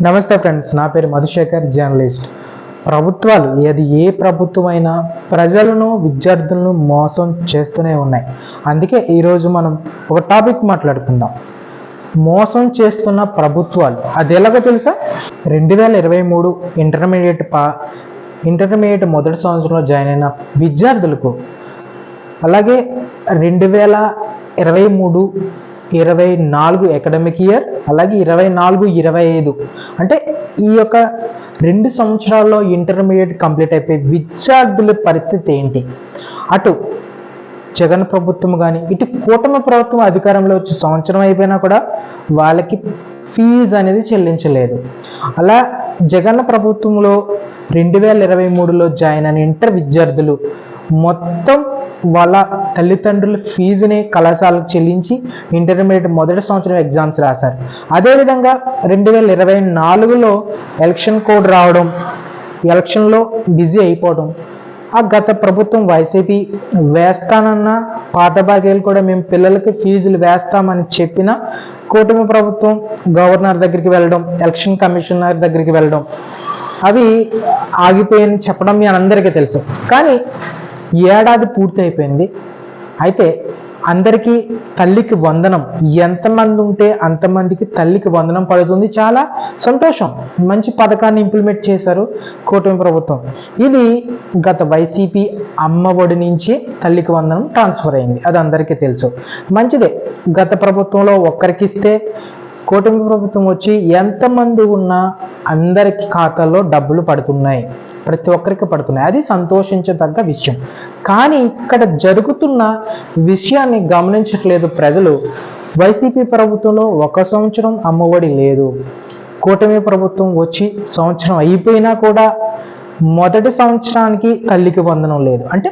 నమస్తే ఫ్రెండ్స్ నా పేరు మధుశేఖర్ జర్నలిస్ట్. ప్రభుత్వాలు ఏది ఏ ప్రభుత్వమైనా ప్రజలను విద్యార్థులను మోసం చేస్తూనే ఉన్నాయి. అందుకే ఈరోజు మనం ఒక టాపిక్ మాట్లాడుకుందాం. మోసం చేస్తున్న ప్రభుత్వాలు అది ఎలాగో తెలుసా? రెండు వేల ఇరవై మూడు ఇంటర్మీడియట్ పా ఇంటర్మీడియట్ మొదటి సంవత్సరంలో జాయిన్ అయిన విద్యార్థులకు అలాగే రెండు వేల ఇరవై మూడు ఇరవై నాలుగు అకాడమిక్ ఇయర్ అలాగే ఇరవై నాలుగు ఇరవై ఐదు. అంటే ఈ యొక్క రెండు సంవత్సరాల్లో ఇంటర్మీడియట్ కంప్లీట్ అయిపోయి విద్యార్థుల పరిస్థితి ఏంటి? అటు జగన్ ప్రభుత్వం కానీ ఇటు కూటమి ప్రభుత్వం అధికారంలో వచ్చి సంవత్సరం అయిపోయినా కూడా వాళ్ళకి ఫీజు అనేది చెల్లించలేదు. అలా జగన్ ప్రభుత్వంలో రెండు వేల ఇరవై మూడులో జాయిన్ అయిన ఇంటర్ విద్యార్థులు మొత్తం వాళ్ళ తల్లిదండ్రుల ఫీజుని కళాశాలకు చెల్లించి ఇంటర్మీడియట్ మొదటి సంవత్సరం ఎగ్జామ్స్ రాశారు. అదేవిధంగా రెండు వేల ఇరవై నాలుగులో ఎలక్షన్ కోడ్ రావడం ఎలక్షన్లో బిజీ అయిపోవడం ఆ గత ప్రభుత్వం వైసీపీ వేస్తానన్న పాత బాకీలు కూడా మేము పిల్లలకి ఫీజులు వేస్తామని చెప్పిన కూటమి ప్రభుత్వం గవర్నర్ దగ్గరికి వెళ్ళడం ఎలక్షన్ కమిషనర్ దగ్గరికి వెళ్ళడం అవి ఆగిపోయాయని చెప్పడం మీ అందరికీ తెలుసు. కానీ ఏడాది పూర్తి అయిపోయింది అయితే అందరికీ తల్లికి వందనం. ఎంతమంది ఉంటే అంతమందికి తల్లికి వందనం పడుతుంది చాలా సంతోషం. మంచి పథకాన్ని ఇంప్లిమెంట్ చేశారు కూటమి ప్రభుత్వం. ఇది గత వైసీపీ అమ్మఒడి నుంచి తల్లికి వందనం ట్రాన్స్ఫర్ అయింది. అది అందరికీ తెలుసు. మంచిదే. గత ప్రభుత్వంలో ఒక్కరికి ఇస్తే కూటమి ప్రభుత్వం వచ్చి ఎంతమంది ఉన్నా అందరికి ఖాతాల్లో డబ్బులు పడుతున్నాయి. ప్రతి ఒక్కరికి పడుతున్నాయి. అది సంతోషించదగ్గ విషయం. కానీ ఇక్కడ జరుగుతున్న విషయాన్ని గమనించట్లేదు ప్రజలు. వైసీపీ ప్రభుత్వంలో ఒక సంవత్సరం అమ్మఒడి లేదు. కూటమి ప్రభుత్వం వచ్చి సంవత్సరం అయిపోయినా కూడా మొదటి సంవత్సరానికి తల్లికి వందనం లేదు. అంటే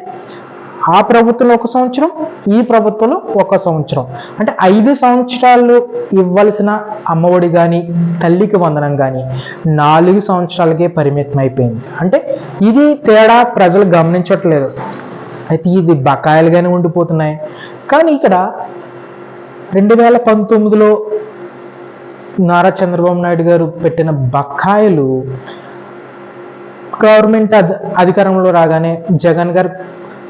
ఆ ప్రభుత్వంలో ఒక సంవత్సరం ఈ ప్రభుత్వంలో ఒక సంవత్సరం. అంటే ఐదు సంవత్సరాలు ఇవ్వాల్సిన అమ్మఒడి కానీ తల్లికి వందనం కానీ నాలుగు సంవత్సరాలకే పరిమితం అయిపోయింది అంటే ఇది తేడా ప్రజలు గమనించట్లేదు. అయితే ఇది బకాయిలుగానే ఉండిపోతున్నాయి. కానీ ఇక్కడ రెండు వేల పంతొమ్మిదిలో నారా చంద్రబాబు నాయుడు గారు పెట్టిన బకాయిలు గవర్నమెంట్ అధి అధికారంలో రాగానే జగన్ గారు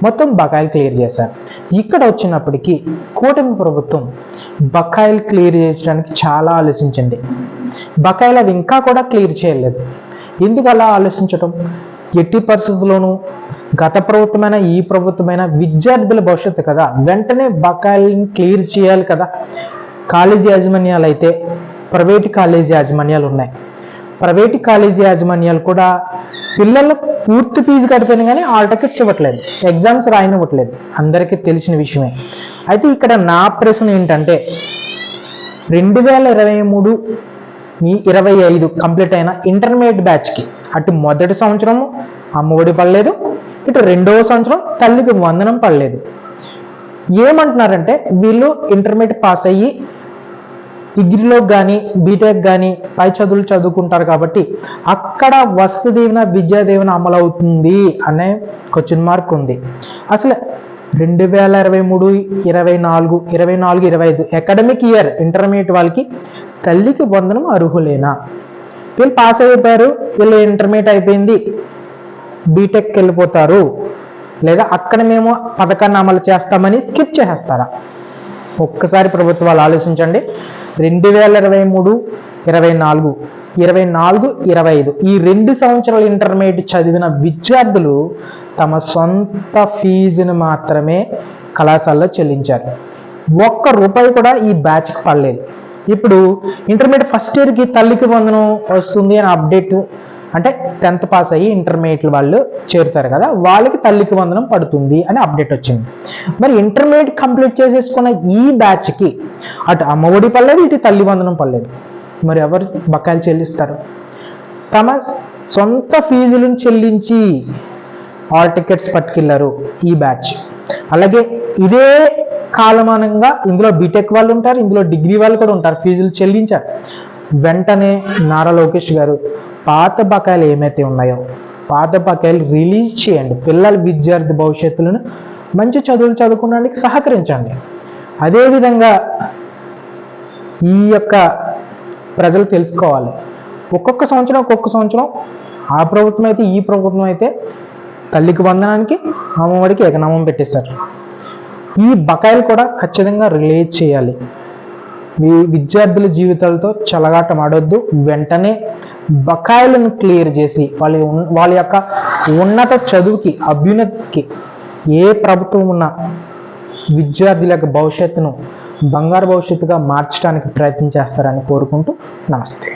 మొత్తం బకాయిలు క్లియర్ చేశారు. ఇక్కడ వచ్చినప్పటికీ కూటమి ప్రభుత్వం బకాయిలు క్లియర్ చేయడానికి చాలా ఆలోచించింది. బకాయిలు అవి ఇంకా కూడా క్లియర్ చేయలేదు. ఎందుకు అలా ఆలోచించడం ఎట్టి పరిస్థితుల్లోనూ గత ప్రభుత్వమైన ఈ ప్రభుత్వమైన విద్యార్థుల భవిష్యత్తు కదా. వెంటనే బకాయిల్ని క్లియర్ చేయాలి కదా. కాలేజీ యాజమాన్యాలు అయితే ప్రైవేట్ కాలేజీ యాజమాన్యాలు ఉన్నాయి. ప్రైవేట్ కాలేజీ యాజమాన్యాలు కూడా పిల్లలు పూర్తి ఫీజు కడితేనే కానీ ఆల్ టికెట్స్ ఇవ్వట్లేదు. ఎగ్జామ్స్ రాయనివ్వట్లేదు. అందరికీ తెలిసిన విషయమే. అయితే ఇక్కడ నా ప్రశ్న ఏంటంటే రెండు వేల ఇరవై మూడు ఈ ఇరవై ఐదు కంప్లీట్ అయిన ఇంటర్మీడియట్ బ్యాచ్కి అటు మొదటి సంవత్సరం అమ్మఒడి పడలేదు ఇటు రెండవ సంవత్సరం తల్లికి వందనం పడలేదు. ఏమంటున్నారంటే వీళ్ళు ఇంటర్మీడియట్ పాస్ అయ్యి డిగ్రీలో కానీ బీటెక్ కానీ పై చదువులు చదువుకుంటారు కాబట్టి అక్కడ వస్తు దీవెన విద్యా దీవెన అమలు అవుతుంది అనే క్వశ్చన్ మార్క్ ఉంది. అసలు రెండు వేల ఇరవై మూడు ఇరవై నాలుగు ఇరవై నాలుగు ఇరవై ఐదు అకాడమిక్ ఇయర్ ఇంటర్మీడియట్ వాళ్ళకి తల్లికి వందనం అర్హులేనా? వీళ్ళు పాస్ అయిపోయారు వీళ్ళు ఇంటర్మీడియట్ అయిపోయింది బీటెక్కి వెళ్ళిపోతారు. లేదా అక్కడ మేము పథకాన్ని అమలు చేస్తామని స్కిప్ చేసేస్తారా? ఒక్కసారి ప్రభుత్వాలు ఆలోచించండి. రెండు వేల ఇరవై మూడు ఇరవై నాలుగు ఇరవై నాలుగు ఇరవై ఐదు. ఈ రెండు సంవత్సరాల ఇంటర్మీడియట్ చదివిన విద్యార్థులు తమ సొంత ఫీజును మాత్రమే కళాశాలలో చెల్లించారు. ఒక్క రూపాయి కూడా ఈ బ్యాచ్కి పడలేదు. ఇప్పుడు ఇంటర్మీడియట్ ఫస్ట్ ఇయర్కి తల్లికి వందనం వస్తుంది అని అప్డేట్ అంటే టెన్త్ పాస్ అయ్యి ఇంటర్మీడియట్ వాళ్ళు చేరుతారు కదా వాళ్ళకి తల్లికి వందనం పడుతుంది అని అప్డేట్ వచ్చింది. మరి ఇంటర్మీడియట్ కంప్లీట్ చేసేసుకున్న ఈ బ్యాచ్కి అటు అమ్మఒడి పడలేదు ఇటు తల్లి వందనం పడలేదు. మరి ఎవరు బకాయిలు చెల్లిస్తారు? తమ సొంత ఫీజులను చెల్లించి ఆల్ టికెట్స్ పట్టుకెళ్ళారు ఈ బ్యాచ్ అలాగే ఇదే కాలమానంగా ఇందులో బీటెక్ వాళ్ళు ఉంటారు ఇందులో డిగ్రీ వాళ్ళు కూడా ఉంటారు ఫీజులు చెల్లించారు. వెంటనే నారా లోకేష్ గారు పాత బకాయిలు ఏమైతే ఉన్నాయో పాత బకాయిలు రిలీజ్ చేయండి. పిల్లల విద్యార్థి భవిష్యత్తులను మంచి చదువులు చదువుకోవడానికి సహకరించండి. అదేవిధంగా ఈ యొక్క ప్రజలు తెలుసుకోవాలి. ఒక్కొక్క సంవత్సరం ఒక్కొక్క సంవత్సరం ఆ ప్రభుత్వం అయితే ఈ ప్రభుత్వం అయితే తల్లికి వందనానికి అమ్మఒడికి ఏకనామం పెట్టేశారు. ఈ బకాయిలు కూడా ఖచ్చితంగా రిలీజ్ చేయాలి. మీ విద్యార్థుల జీవితాలతో చలగాటం ఆడొద్దు వెంటనే బకాయిలను క్లియర్ చేసి వాళ్ళ వాళ్ళ యొక్క ఉన్నత చదువుకి అభ్యున్నతికి ఏ ప్రభుత్వం ఉన్నా విద్యార్థుల యొక్క భవిష్యత్తును బంగారు భవిష్యత్తుగా మార్చడానికి ప్రయత్నం చేస్తారని కోరుకుంటూ నమస్తే.